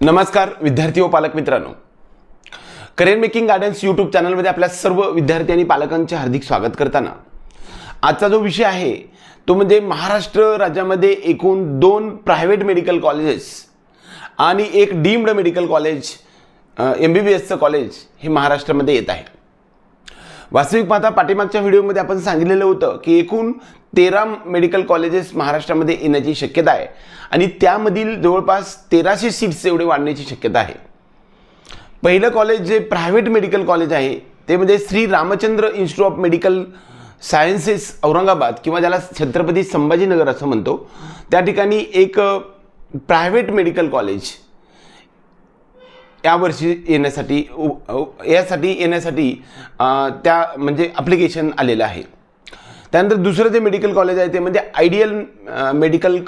नमस्कार विद्यार्थी व पालक मित्रांनो. करिअर मेकिंग गार्डन्स यूट्यूब चॅनलमध्ये आपल्या सर्व विद्यार्थी आणि पालकांचे हार्दिक स्वागत करताना. आजचा जो विषय आहे तो म्हणजे महाराष्ट्र राज्यामध्ये एकूण दोन प्रायव्हेट मेडिकल कॉलेजेस आणि एक deemed medical college M B B एसचं कॉलेज हे महाराष्ट्रामध्ये येत आहे. वास्तविक पाहता पाठीमागच्या व्हिडिओमध्ये आपण सांगितलेलं होतं की एकूण तेरा मेडिकल कॉलेजेस महाराष्ट्रामध्ये येण्याची शक्यता आहे. आणि त्यामधील जवळपास तेराशे सीट्स एवढे वाढण्याची शक्यता आहे. पहिलं कॉलेज जे प्रायव्हेट मेडिकल कॉलेज आहे ते म्हणजे Shri Ramchandra institute of medical sciences Aurangabad किंवा ज्याला छत्रपती संभाजीनगर असं म्हणतो त्या ठिकाणी एक प्रायव्हेट मेडिकल कॉलेज यावर्षी येण्यासाठी यासाठी येण्यासाठी त्या म्हणजे अप्लिकेशन आलेलं आहे. त्यानंतर दुसरं जे मेडिकल कॉलेज आहे ते म्हणजे ideal medical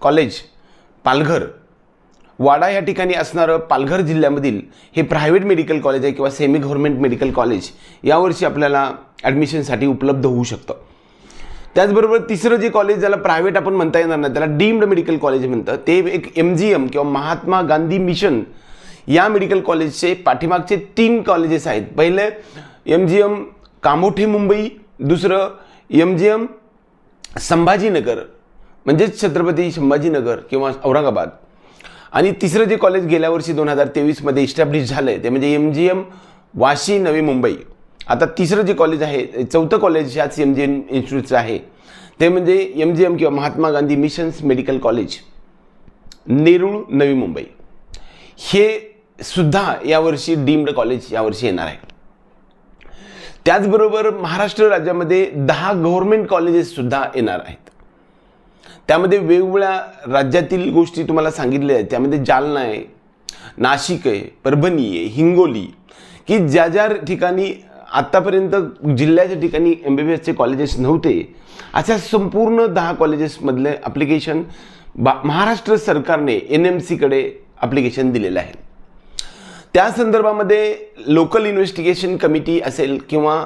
college Palghar. Wada या ठिकाणी असणारं पालघर जिल्ह्यामधील हे प्रायव्हेट मेडिकल कॉलेज आहे किंवा सेमी गव्हर्नमेंट मेडिकल कॉलेज यावर्षी आपल्याला ॲडमिशनसाठी उपलब्ध होऊ शकतं. त्याचबरोबर तिसरं जे कॉलेज ज्याला प्रायव्हेट आपण म्हणता येणार नाही त्याला डीम्ड मेडिकल कॉलेज म्हणतं ते एक एम जी एम किंवा महात्मा गांधी मिशन या मेडिकल कॉलेजचे पाठीमागचे तीन कॉलेजेस आहेत. पहिले M G M Kamothe Mumbai दुसरं एम जी एम संभाजीनगर म्हणजेच छत्रपती संभाजीनगर किंवा औरंगाबाद. आणि तिसरं जे कॉलेज गेल्या वर्षी दोन हजार तेवीसमध्ये इस्टॅब्लिश झालं आहे ते म्हणजे M G M Vashi Navi Mumbai. आता तिसरं जे कॉलेज आहे चौथं कॉलेज ह्याच एम जी एम इन्स्टिट्यूटचं आहे. ते म्हणजे एम जी एम किंवा Mahatma Gandhi missions medical college Nerul Navi Mumbai. हे सुद्धा यावर्षी डीम्ड कॉलेज यावर्षी येणार आहे. त्याचबरोबर महाराष्ट्र राज्यामध्ये दहा गव्हर्मेंट कॉलेजेस सुद्धा येणार आहेत. त्यामध्ये वेगवेगळ्या राज्यातील गोष्टी तुम्हाला सांगितल्या आहेत. त्यामध्ये जालना आहे नाशिक आहे परभणी आहे हिंगोली. की ज्या ज्या ठिकाणी आत्तापर्यंत जिल्ह्याच्या ठिकाणी एम बी बी एसचे कॉलेजेस नव्हते अशा संपूर्ण दहा कॉलेजेसमधले ॲप्लिकेशन बा महाराष्ट्र सरकारने एन एम सीकडे ॲप्लिकेशन दिलेलं आहे. त्या संदर्भामध्ये लोकल इन्व्हेस्टिगेशन कमिटी असेल किंवा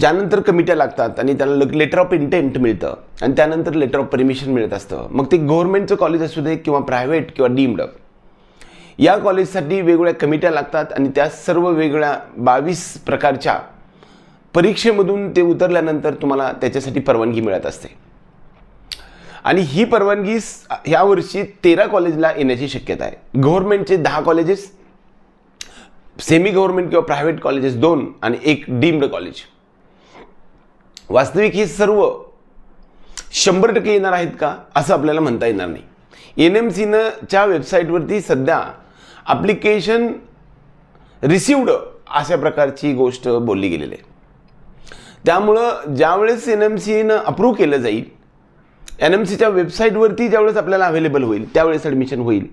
ज्यानंतर कमिट्या लागतात आणि त्याला लेटर ऑफ इंटेंट मिळतं आणि त्यानंतर लेटर ऑफ परमिशन मिळत असतं. मग ते गव्हर्नमेंटचं कॉलेज असू दे किंवा प्रायव्हेट किंवा डीम्ड या कॉलेजसाठी वेगवेगळ्या कमिट्या लागतात आणि त्या सर्व वेगळ्या बावीस प्रकारच्या परीक्षेमधून ते उतरल्यानंतर तुम्हाला त्याच्यासाठी परवानगी मिळत असते. आणि ही परवानगी ह्या वर्षी तेरा कॉलेजला येण्याची शक्यता आहे. गव्हर्नमेंटचे दहा कॉलेजेस सेमी गव्हर्नमेंट किंवा प्रायव्हेट कॉलेजेस दोन आणि एक डीम्ड कॉलेज वास्तविक हे सर्व शंभर टक्के येणार आहेत का असं आपल्याला म्हणता येणार नाही. एन एम सीनं च्या वेबसाईटवरती सध्या ॲप्लिकेशन रिसिवड अशा प्रकारची गोष्ट बोलली गेलेली आहे. त्यामुळं ज्यावेळेस एन एम सीनं अप्रूव्ह केलं जाईल एन एम सीच्या वेबसाईटवरती ज्यावेळेस आपल्याला अवेलेबल होईल त्यावेळेस ॲडमिशन होईल.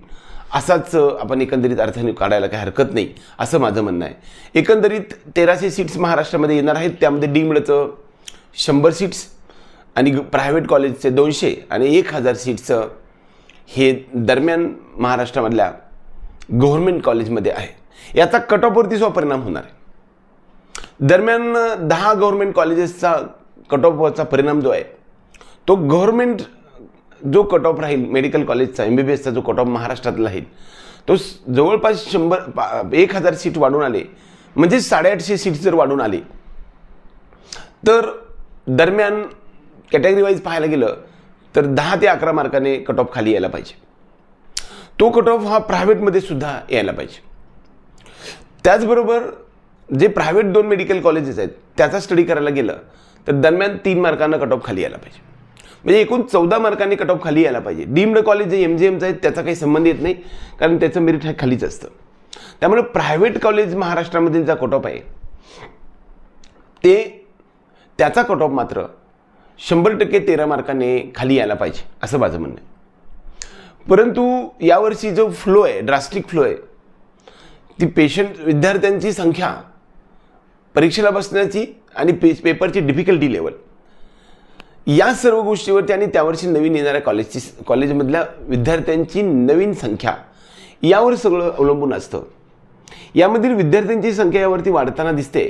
असाच आपण एकंदरीत अर्थाने काढायला काही हरकत नाही असं माझं म्हणणं आहे. एकंदरीत तेराशे सीट्स महाराष्ट्रामध्ये येणार आहेत त्यामध्ये डीमडचं शंभर सीट्स आणि प्रायव्हेट कॉलेजचे दोनशे आणि एक हजार सीट्सचं हे दरम्यान महाराष्ट्रामधल्या गव्हर्मेंट कॉलेजमध्ये आहे. याचा कट ऑफवरती सुद्धा परिणाम होणार आहे. दरम्यान दहा गव्हर्मेंट कॉलेजेसचा कट ऑफवरचा परिणाम जो आहे तो गव्हर्मेंट जो कट ऑफ राहील मेडिकल कॉलेजचा एम बी बी एसचा जो कट ऑफ महाराष्ट्रात राहील तो जवळपास शंभर पा- एक हजार सीट वाढून आले. म्हणजे साडेआठशे सीट्स जर वाढून आले तर दरम्यान कॅटेगरी वाईज पाहायला गेलं तर दहा ते अकरा मार्काने कट ऑफ खाली यायला पाहिजे. तो कट ऑफ हा प्रायव्हेटमध्ये सुद्धा यायला पाहिजे. त्याचबरोबर जे प्रायव्हेट दोन मेडिकल कॉलेजेस आहेत त्याचा स्टडी करायला गेलं तर दरम्यान तीन मार्कांना कट ऑफ खाली यायला पाहिजे. म्हणजे एकूण चौदा मार्कांनी कट ऑफ खाली यायला पाहिजे. डीम्ड कॉलेज जे एम जी एमचं आहे त्याचा काही संबंध येत नाही कारण त्याचं मेरिट हे खालीच असतं. त्यामुळे प्रायव्हेट कॉलेज महाराष्ट्रामधील जा कट ऑफ आहे ते त्याचा कट ऑफ मात्र शंभर टक्के तेरा मार्काने खाली यायला पाहिजे असं माझं म्हणणं आहे. परंतु यावर्षी जो फ्लो आहे ड्रास्टिक फ्लो आहे ती पेशंट विद्यार्थ्यांची संख्या परीक्षेला बसण्याची आणि पे पेपरची डिफिकल्टी लेवल या सर्व गोष्टीवरती आणि त्यावर्षी नवीन येणाऱ्या कॉलेजची कॉलेजमधल्या विद्यार्थ्यांची नवीन संख्या यावर सगळं अवलंबून असतं. यामधील विद्यार्थ्यांची संख्या यावरती वाढताना दिसते.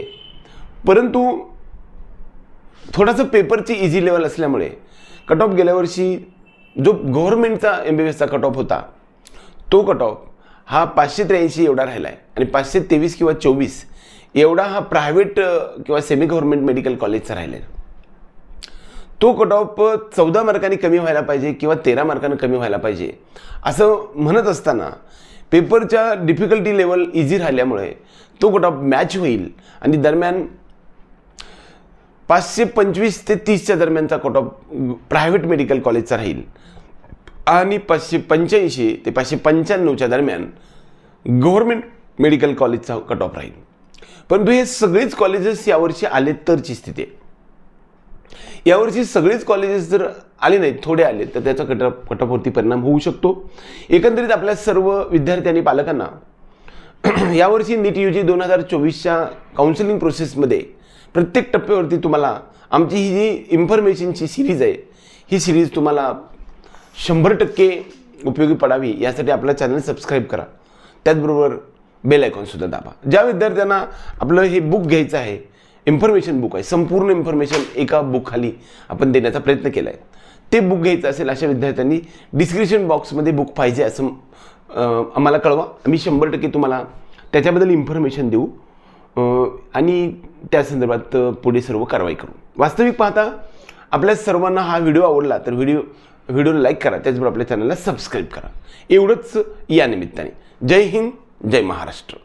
परंतु थोडासा पेपरची इझी लेवल असल्यामुळे कट ऑफ गेल्या वर्षी जो गव्हर्मेंटचा एम बी बी एसचा कट ऑफ होता तो कट ऑफ हा पाचशे त्र्याऐंशी एवढा राहिला आहे आणि पाचशे तेवीस किंवा चोवीस एवढा हा प्रायव्हेट किंवा सेमी गव्हर्मेंट मेडिकल कॉलेजचा राहिला आहे तो कट ऑफ चौदा मार्कांनी कमी व्हायला पाहिजे किंवा तेरा मार्कांनी कमी व्हायला पाहिजे. असं म्हणत असताना पेपरच्या डिफिकल्टी लेवल इझी राहिल्यामुळे तो कट ऑफ मॅच होईल आणि दरम्यान पाचशे पंचवीस ते तीसच्या दरम्यानचा कट ऑफ प्रायव्हेट मेडिकल कॉलेजचा राहील. आणि पाचशे पंच्याऐंशी ते पाचशे पंच्याण्णवच्या दरम्यान गव्हर्मेंट मेडिकल कॉलेजचा कट ऑफ राहील. परंतु हे सगळेच कॉलेजेस यावर्षी आले तरची स्थिती आहे. यावर्षी सगळेच कॉलेजेस जर आले नाहीत थोडे आले तर त्याचा कट कटऑफवरती परिणाम होऊ शकतो. एकंदरीत आपल्या सर्व विद्यार्थी आणि पालकांना यावर्षी नीट यू जी दोन हजार चोवीसच्या काउन्सिलिंग प्रोसेसमध्ये प्रत्येक टप्प्यावरती तुम्हाला आमची ही जी इन्फॉर्मेशनची सिरीज आहे ही सिरीज तुम्हाला शंभर टक्के उपयोगी पडावी यासाठी आपला चॅनल सबस्क्राईब करा. त्याचबरोबर बेल आयकॉनसुद्धा दाबा. ज्या विद्यार्थ्यांना आपलं हे बुक घ्यायचं आहे इन्फॉर्मेशन बुक आहे. संपूर्ण इन्फॉर्मेशन एका बुकखाली आपण देण्याचा प्रयत्न केला आहे ते बुक घ्यायचं असेल अशा विद्यार्थ्यांनी डिस्क्रिप्शन बॉक्समध्ये बुक पाहिजे असं आम्हाला कळवा. आम्ही शंभर टक्के तुम्हाला त्याच्याबद्दल इन्फॉर्मेशन देऊ. आणि त्या संदर्भात पुढे सर्व कारवाई करू. वास्तविक पाहता आपल्या सर्वांना हा व्हिडिओ आवडला तर व्हिडिओ व्हिडिओला लाईक करा. त्याचबरोबर आपल्या चॅनलला सबस्क्राईब करा. एवढंच या निमित्ताने. जय हिंद जय महाराष्ट्र.